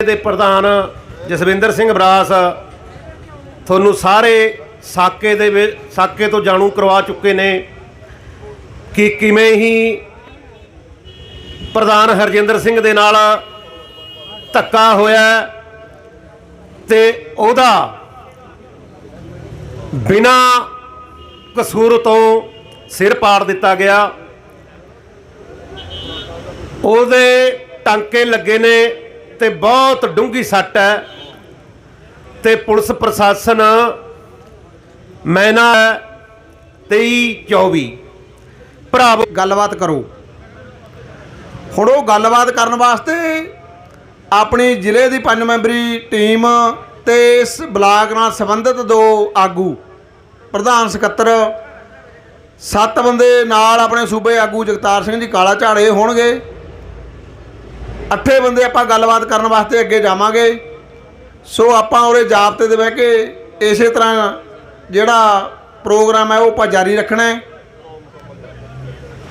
ਦੇ ਪ੍ਰਧਾਨ ਜਸਵਿੰਦਰ ਸਿੰਘ ਬਰਾਸ ਤੁਹਾਨੂੰ ਸਾਰੇ ਸਾਕੇ ਦੇ ਵਿੱਚ, ਸਾਕੇ ਤੋਂ ਜਾਣੂ ਕਰਵਾ ਚੁੱਕੇ ਨੇ ਕਿ ਕਿਵੇਂ ਹੀ ਪ੍ਰਧਾਨ ਹਰਜਿੰਦਰ ਸਿੰਘ ਦੇ ਨਾਲ ਧੱਕਾ ਹੋਇਆ ਤੇ ਉਹਦਾ ਬਿਨਾ ਕਸੂਰ ਤੋਂ ਸਿਰ ਪਾੜ ਦਿੱਤਾ ਗਿਆ। ਉਹਦੇ ਟਾਂਕੇ ਲੱਗੇ ਨੇ। ਤੇ ਬਹੁਤ ਡੂੰਗੀ ਸੱਟ ਹੈ ਤੇ ਪੁਲਿਸ ਪ੍ਰਸ਼ਾਸਨ ਮੈਨਾ 23 24 ਭਰਾਵੋ, ਗੱਲਬਾਤ ਕਰੋ। ਹੁਣ ਉਹ ਗੱਲਬਾਤ ਕਰਨ ਵਾਸਤੇ ਆਪਣੀ ਜ਼ਿਲ੍ਹੇ ਦੀ ਪੰਜ ਮੈਂਬਰੀ ਟੀਮ ਤੇ ਇਸ ਬਲਾਕ ਨਾਲ ਸੰਬੰਧਿਤ ਦੋ ਆਗੂ, ਪ੍ਰਧਾਨ ਸਕੱਤਰ, ਸੱਤ ਬੰਦੇ ਨਾਲ ਆਪਣੇ ਸੂਬੇ ਆਗੂ ਜਗਤਾਰ ਸਿੰਘ ਜੀ ਕਾਲਾ ਝਾੜੇ ਹੋਣਗੇ। ਅੱਠੇ ਬੰਦੇ ਆਪਾਂ ਗੱਲਬਾਤ ਕਰਨ ਵਾਸਤੇ ਅੱਗੇ ਜਾਵਾਂਗੇ। ਸੋ ਆਪਾਂ ਉਹਦੇ ਜਾਬਤੇ ਦੇ ਬਹਿ ਕੇ ਇਸੇ ਤਰ੍ਹਾਂ ਜਿਹੜਾ ਪ੍ਰੋਗਰਾਮ ਹੈ ਉਹ ਆਪਾਂ ਜਾਰੀ ਰੱਖਣਾ ਹੈ।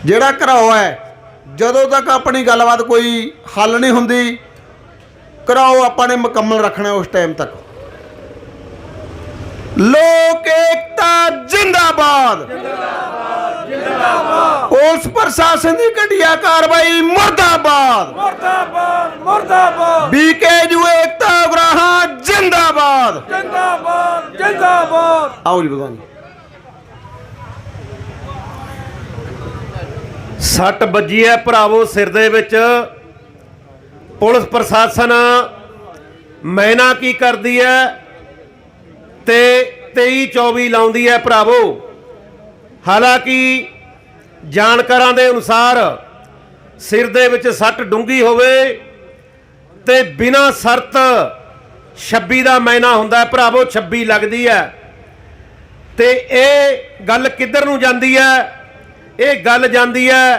ਜਿਹੜਾ ਘਰਾਓ ਹੈ, ਜਦੋਂ ਤੱਕ ਆਪਣੀ ਗੱਲਬਾਤ ਕੋਈ ਹੱਲ ਨਹੀਂ ਹੁੰਦੀ, ਘਰਾਓ ਆਪਾਂ ਨੇ ਮੁਕੰਮਲ ਰੱਖਣਾ ਉਸ ਟਾਈਮ ਤੱਕ। ਲੋਕ ਜਿੰਦਾਬਾਦ। ਜਿੰਦਾਬਾਦ ਜਿੰਦਾਬਾਦ ਪੁਲਿਸ ਪ੍ਰਸ਼ਾਸਨ ਦੀ ਘਟੀਆ ਕਾਰਵਾਈ ਮੁਰਦਾਬਾਦ। ਮੁਰਦਾਬਾਦ ਮੁਰਦਾਬਾਦ। ਬੀਕੇਯੂ ਏਕਤਾ ਉਗਰਾਹਾਂ ਜਿੰਦਾਬਾਦ। ਜਿੰਦਾਬਾਦ ਜਿੰਦਾਬਾਦ। ਆਓ ਜੀ ਬਦਾਨੀ ਸੱਟ ਵੱਜੀ ਹੈ ਭਰਾਵੋ ਸਿਰ ਦੇ ਵਿੱਚ। ਪੁਲਿਸ ਪ੍ਰਸ਼ਾਸਨ ਮੈਨਾ ਕੀ ਕਰਦੀ ਹੈ ਤੇ 23 24 ਲਾਉਂਦੀ ਹੈ ਭਰਾਵੋ। ਹਾਲਾਂਕਿ ਜਾਣਕਾਰਾਂ ਦੇ ਅਨੁਸਾਰ ਸਿਰ ਦੇ ਵਿੱਚ ਸੱਟ ਡੂੰਗੀ ਹੋਵੇ ਤੇ ਬਿਨਾ ਸ਼ਰਤ 26 ਦਾ ਮੈਨਾ ਹੁੰਦਾ ਭਰਾਵੋ 26 ਲੱਗਦੀ ਹੈ। ਤੇ ਇਹ ਗੱਲ ਕਿੱਧਰ ਨੂੰ ਜਾਂਦੀ ਹੈ? ਇਹ ਗੱਲ ਜਾਂਦੀ ਹੈ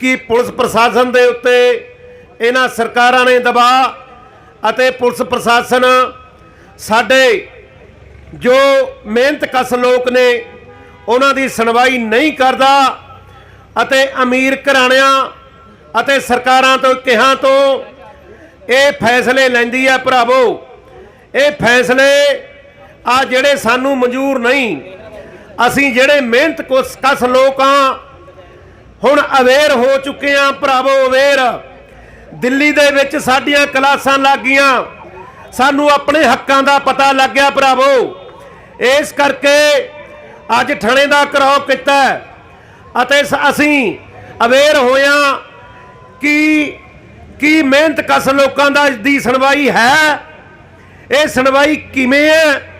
ਕਿ ਪੁਲਿਸ ਪ੍ਰਸ਼ਾਸਨ ਦੇ ਉੱਤੇ ਇਹਨਾਂ ਸਰਕਾਰਾਂ ਨੇ ਦਬਾਅ ਅਤੇ ਪੁਲਿਸ ਪ੍ਰਸ਼ਾਸਨ ਸਾਡੇ ਜੋ ਮਿਹਨਤ ਕਸ ਲੋਕ ਨੇ, ਉਹਨਾਂ ਦੀ ਸੁਣਵਾਈ ਨਹੀਂ ਕਰਦਾ ਅਤੇ ਅਮੀਰ ਘਰਾਣਿਆਂ ਅਤੇ ਸਰਕਾਰਾਂ ਤੋਂ ਕਿਹਾਂ ਤੋਂ ਇਹ ਫੈਸਲੇ ਲੈਂਦੀ ਹੈ ਭਰਾਵੋ। ਇਹ ਫੈਸਲੇ ਆ ਜਿਹੜੇ ਸਾਨੂੰ ਮਨਜ਼ੂਰ ਨਹੀਂ। ਅਸੀਂ ਜਿਹੜੇ ਮਿਹਨਤ ਕੁਸ ਕਸ ਲੋਕ ਹਾਂ ਹੁਣ ਅਵੇਅਰ ਹੋ ਚੁੱਕੇ ਹਾਂ ਭਰਾਵੋ ਅਵੇਅਰ ਦਿੱਲੀ ਦੇ ਵਿੱਚ ਸਾਡੀਆਂ ਕਲਾਸਾਂ ਲੱਗ ਗਈਆਂ। ਸਾਨੂੰ ਆਪਣੇ ਹੱਕਾਂ ਦਾ ਪਤਾ ਲੱਗ ਗਿਆ ਭਰਾਵੋ। ਇਸ ਕਰਕੇ ਅੱਜ ਥਾਣੇ ਦਾ ਘਰਾਓ ਕੀਤਾ ਅਤੇ ਸ- ਅਸੀਂ ਅਵੇਅਰ ਹੋਇਆਂ ਕਿ ਕੀ ਮਿਹਨਤ ਕਸ ਲੋਕਾਂ ਦਾ ਦੀ ਸੁਣਵਾਈ ਹੈ? ਇਹ ਸੁਣਵਾਈ ਕਿਵੇਂ ਹੈ?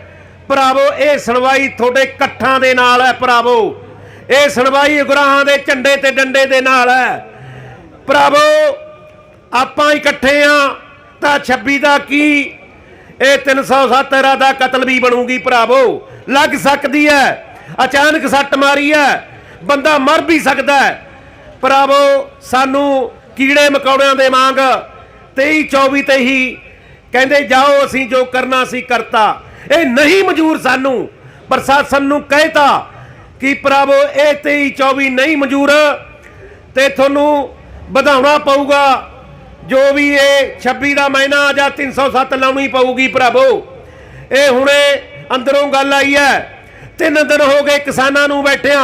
ਭਰਾਵੋ, ਇਹ ਸੁਣਵਾਈ ਤੁਹਾਡੇ ਇਕੱਠਾਂ ਦੇ ਨਾਲ ਹੈ ਭਰਾਵੋ। ਇਹ ਸੁਣਵਾਈ ਗੁਰਾਹਾਂ ਦੇ ਝੰਡੇ ਤੇ ਡੰਡੇ ਦੇ ਨਾਲ ਹੈ। ਭਰਾਵੋ, ਆਪਾਂ ਇਕੱਠੇ ਆ ਤਾਂ 26 ਦਾ ਕੀ ਇਹ 307 ਦਾ ਕਤਲ ਵੀ ਬਣੂਗੀ ਭਰਾਵੋ। ਲੱਗ ਸਕਦੀ ਹੈ, ਅਚਾਨਕ ਸੱਟ ਮਾਰੀ ਹੈ, ਬੰਦਾ ਮਰ ਵੀ ਸਕਦਾ ਹੈ। ਭਰਾਵੋ, ਸਾਨੂੰ ਕੀੜੇ ਮਕੌੜਿਆਂ ਦੇ ਵਾਂਗ 23 24 ਤੇ ਹੀ ਕਹਿੰਦੇ, ਜਾਓ, ਅਸੀਂ ਜੋ ਕਰਨਾ ਸੀ ਕਰਤਾ। ਇਹ ਨਹੀਂ ਮਨਜ਼ੂਰ ਸਾਨੂੰ, ਪ੍ਰਸ਼ਾਸਨ ਨੂੰ ਕਹਿਤਾ ਕਿ ਭਰਾਵੋ, ਇਹ 23 24 ਨਹੀਂ ਮਨਜ਼ੂਰ ਤੇ ਤੁਹਾਨੂੰ ਵਧਾਉਣਾ ਪਊਗਾ। ਜੋ ਵੀ ਇਹ 26 ਦਾ ਮਹੀਨਾ ਜਾਂ 307 ਲਾਉਣੀ ਪਊਗੀ ਭਰਾਵੋ ਇਹ ਹੁਣੇ ਅੰਦਰੋਂ ਗੱਲ ਆਈ ਹੈ। ਤਿੰਨ ਦਿਨ ਹੋ ਗਏ ਕਿਸਾਨਾਂ ਨੂੰ ਬੈਠਿਆਂ।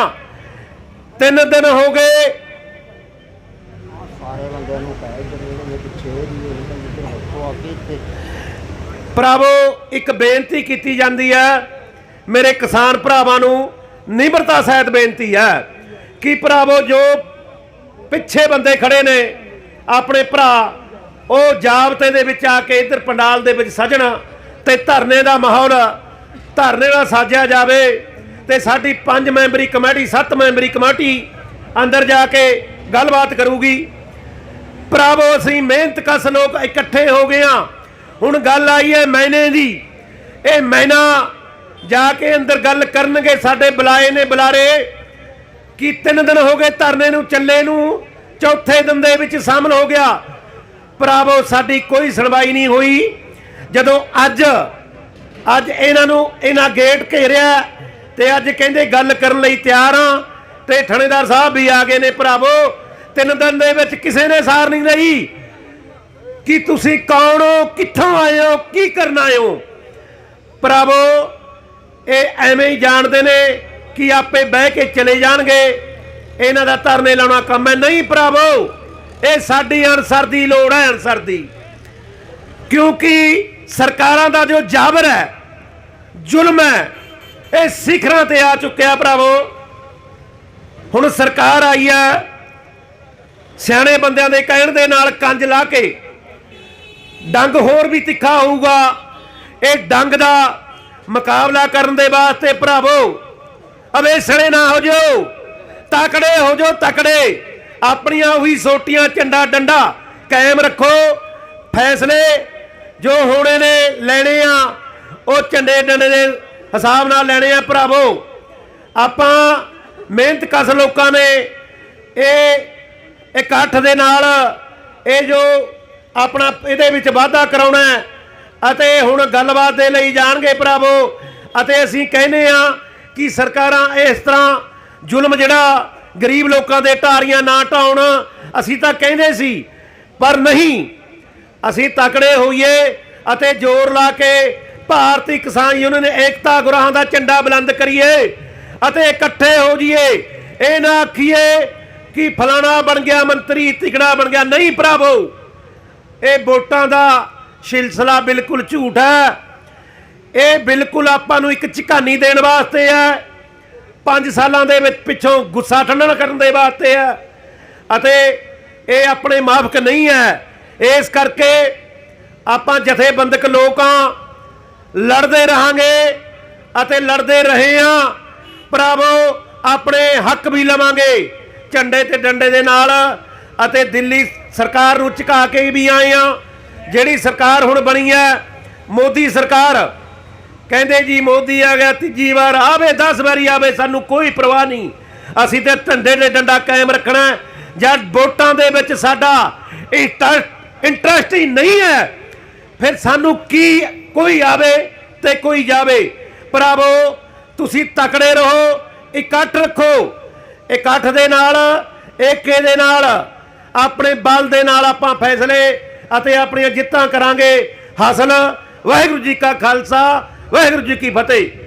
ਤਿੰਨ ਦਿਨ ਹੋ ਗਏ ਸਾਰੇ ਬੰਦਿਆਂ ਨੂੰ ਕਹਿ ਜਿਹੜੇ ਪਿੱਛੇ ਦੀ ਆ ਭਰਾਵੋ ਇੱਕ ਬੇਨਤੀ ਕੀਤੀ ਜਾਂਦੀ ਹੈ। ਮੇਰੇ ਕਿਸਾਨ ਭਰਾਵਾਂ ਨੂੰ ਨਿਮਰਤਾ ਸਹਿਤ ਬੇਨਤੀ ਹੈ ਕਿ ਭਰਾਵੋ ਜੋ ਪਿੱਛੇ ਬੰਦੇ ਖੜੇ ਨੇ ਆਪਣੇ ਭਰਾ, ਉਹ ਜਾਬਤੇ ਦੇ ਵਿੱਚ ਆ ਕੇ ਇੱਧਰ ਪੰਡਾਲ ਦੇ ਵਿੱਚ ਸਜਣ ਤੇ ਧਰਨੇ ਦਾ ਮਾਹੌਲ, ਧਰਨੇ ਦਾ ਸਾਜਿਆ ਜਾਵੇ ਤੇ ਸਾਡੀ ਪੰਜ ਮੈਂਬਰੀ ਕਮੇਟੀ, ਸੱਤ ਮੈਂਬਰੀ ਕਮੇਟੀ ਅੰਦਰ ਜਾ ਕੇ ਗੱਲਬਾਤ ਕਰੂਗੀ। ਭਰਾਵੋ, ਅਸੀਂ ਮਿਹਨਤ ਕਸ ਲੋਕ ਇਕੱਠੇ ਹੋ ਗਏ ਆ ਹੁਣ ਗੱਲ ਆਈ ਹੈ ਮੈਨੇ ਦੀ। ਇਹ ਮੈਨਾ ਜਾ ਕੇ ਅੰਦਰ ਗੱਲ ਕਰਨਗੇ ਸਾਡੇ ਬੁਲਾਏ ਨੇ ਬੁਲਾਰੇ। ਕਿ ਤਿੰਨ ਦਿਨ ਹੋ ਗਏ ਧਰਨੇ ਨੂੰ, ਚੱਲੇ ਨੂੰ ਚੌਥੇ ਦਿਨ ਦੇ ਵਿੱਚ ਸ਼ਾਮਲ ਹੋ ਗਿਆ। ਭਰਾਵੋ, ਸਾਡੀ ਕੋਈ ਸੁਣਵਾਈ ਨਹੀਂ ਹੋਈ। ਜਦੋਂ ਅੱਜ ਅੱਜ ਇਹਨਾਂ ਨੂੰ ਇਹਨਾਂ ਗੇਟ ਘੇਰਿਆ ਤੇ ਅੱਜ ਕਹਿੰਦੇ ਗੱਲ ਕਰਨ ਲਈ ਤਿਆਰ ਆ ਤੇ ਥਾਣੇਦਾਰ ਸਾਹਿਬ ਵੀ ਆ ਗਏ ਨੇ ਭਰਾਵੋ। ਤਿੰਨ ਦਿਨ ਦੇ ਵਿੱਚ ਕਿਸੇ ਨੇ ਸਾਰ ਨਹੀਂ ਲਈ। ਕਿ ਤੁਸੀਂ ਕੌਣ ਹੋ? ਕਿੱਥੋਂ ਆਏ ਹੋ? ਕੀ ਕਰਨ ਆਏ ਹੋ? ਭਰਾਵੋ, ਇਹ ਐਵੇਂ ਹੀ ਜਾਣਦੇ ਨੇ ਕਿ ਆਪੇ ਬਹਿ ਕੇ ਚਲੇ ਜਾਣਗੇ। ਇਹਨਾਂ ਦਾ ਧਰਨੇ ਲਾਉਣਾ ਕੰਮ ਹੈ। ਨਹੀਂ ਭਰਾਵੋ, ਇਹ ਸਾਡੀ ਅਨਸਰ ਦੀ ਲੋੜ ਹੈ ਅਨਸਰ ਦੀ। ਕਿਉਂਕਿ ਸਰਕਾਰਾਂ ਦਾ ਜੋ ਜਾਬਰ ਹੈ, ਜ਼ੁਲਮ ਹੈ, ਇਹ ਸਿਖਰਾਂ ਤੇ ਆ ਚੁੱਕਿਆ ਭਰਾਵੋ। ਹੁਣ ਸਰਕਾਰ ਆਈ ਹੈ, ਸਿਆਣੇ ਬੰਦਿਆਂ ਦੇ ਕਹਿਣ ਦੇ ਨਾਲ ਕੰਜ ਲਾ ਕੇ ਡੰਗ ਹੋਰ ਵੀ ਤਿੱਖਾ ਹੋਊਗਾ। ਇਹ ਡੰਗ ਦਾ ਮੁਕਾਬਲਾ ਕਰਨ ਦੇ ਵਾਸਤੇ ਭਰਾਵੋ, ਅਵੇਸਣੇ ਨਾ ਹੋ ਜਾਓ। ਤਕੜੇ ਹੋ ਜਾਓ ਤਕੜੇ। ਆਪਣੀਆਂ ਉਹੀ ਸੋਟੀਆਂ ਝੰਡਾ ਡੰਡਾ ਕਾਇਮ ਰੱਖੋ। ਫੈਸਲੇ ਜੋ ਹੋਣੇ ਨੇ ਲੈਣੇ ਆ, ਉਹ ਝੰਡੇ ਡੰਡੇ ਦੇ ਹਿਸਾਬ ਨਾਲ ਲੈਣੇ ਆ ਭਰਾਵੋ। ਆਪਾਂ ਮਿਹਨਤ ਕਸ ਲੋਕਾਂ ਨੇ ਇਹ ਇਕੱਠ ਦੇ ਨਾਲ ਇਹ ਜੋ ਆਪਣਾ ਇਹਦੇ ਵਿੱਚ ਵਾਧਾ ਕਰਾਉਣਾ ਅਤੇ ਹੁਣ ਗੱਲਬਾਤ ਦੇ ਲਈ ਜਾਣਗੇ ਭਰਾਵੋ। ਅਤੇ ਅਸੀਂ ਕਹਿੰਦੇ ਆ ਕਿ ਸਰਕਾਰਾਂ ਇਸ ਤਰ੍ਹਾਂ ਜ਼ੁਲਮ ਜਿਹੜਾ ਗਰੀਬ ਲੋਕਾਂ ਦੇ ਢਾਰੀਆਂ ਨਾ ਢਾਉਣ, ਅਸੀਂ ਤਾਂ ਕਹਿੰਦੇ ਸੀ, ਪਰ ਨਹੀਂ, ਅਸੀਂ ਤਕੜੇ ਹੋਈਏ ਅਤੇ ਜ਼ੋਰ ਲਾ ਕੇ ਭਾਰਤੀ ਕਿਸਾਨ ਯੂਨੀਅਨ ਏਕਤਾ ਗੁਰਾਹਾਂ ਦਾ ਝੰਡਾ ਬੁਲੰਦ ਕਰੀਏ ਅਤੇ ਇਕੱਠੇ ਹੋ ਜਾਈਏ। ਇਹ ਨਾ ਆਖੀਏ ਕਿ ਫਲਾਣਾ ਬਣ ਗਿਆ ਮੰਤਰੀ, ਤਿਕੜਾ ਬਣ ਗਿਆ। ਨਹੀਂ ਭਰਾਵੋ, ਇਹ ਵੋਟਾਂ ਦਾ ਸਿਲਸਿਲਾ ਬਿਲਕੁਲ ਝੂਠ ਹੈ। ਇਹ ਬਿਲਕੁਲ ਆਪਾਂ ਨੂੰ ਇੱਕ ਝਕਾਨੀ ਦੇਣ ਵਾਸਤੇ ਹੈ। 5 ਸਾਲਾਂ ਦੇ ਵਿੱਚ ਪਿੱਛੋਂ ਗੁੱਸਾ ਠੰਡਾ ਕਰਨ ਦੇ ਵਾਸਤੇ ਹੈ। ਅਤੇ ਇਹ ਆਪਣੇ ਮਾਫਕ ਨਹੀਂ ਹੈ। ਇਸ ਕਰਕੇ ਆਪਾਂ ਜਥੇਬੰਦਕ ਲੋਕਾਂ ਲੜਦੇ ਰਹਾਂਗੇ ਅਤੇ ਲੜਦੇ ਰਹੇ ਹਾਂ। ਭਰਾਵੋ, ਆਪਣੇ ਹੱਕ ਵੀ ਲਵਾਂਗੇ। ਝੰਡੇ ਤੇ ਡੰਡੇ ਦੇ ਨਾਲ ਅਤੇ ਦਿੱਲੀ ਸਰਕਾਰ ਨੂੰ ਝੁਕਾ ਕੇ ਵੀ ਆਏ ਆ ਜਿਹੜੀ ਸਰਕਾਰ ਹੁਣ ਬਣੀ ਹੈ, ਮੋਦੀ ਸਰਕਾਰ ਕਹਿੰਦੇ ਜੀ ਮੋਦੀ ਆ ਗਿਆ, ਤੀਜੀ ਵਾਰ ਆਵੇ 10 ਵਾਰੀ ਆਵੇ, ਸਾਨੂੰ ਕੋਈ ਪਰਵਾਹ ਨਹੀਂ। ਅਸੀਂ ਤੇ ਝੰਡੇ ਦੇ ਡੰਡਾ ਕਾਇਮ ਰੱਖਣਾ ਜਦ ਵੋਟਾਂ ਦੇ ਵਿੱਚ ਸਾਡਾ ਇੰਟਰਸਟ ਹੀ ਨਹੀਂ ਹੈ, ਫਿਰ ਸਾਨੂੰ ਕੀ ਕੋਈ ਆਵੇ ਤੇ ਕੋਈ ਜਾਵੇ? ਭਰਾਵੋ, ਤੁਸੀਂ ਤਕੜੇ ਰਹੋ, ਇਕੱਠ ਰੱਖੋ। ਇਕੱਠ ਦੇ ਨਾਲ, ਏਕੇ ਦੇ ਨਾਲ, ਆਪਣੇ ਬਲ ਦੇ ਨਾਲ ਆਪਾਂ ਫੈਸਲੇ ਅਤੇ ਆਪਣੀਆਂ ਜਿੱਤਾਂ ਕਰਾਂਗੇ। ਹਾਸਲ ਵਾਹਿਗੁਰੂ ਜੀ ਕਾ ਖਾਲਸਾ ਵਾਹਿਗੁਰੂ ਜੀ ਕੀ ਫਤਿਹ।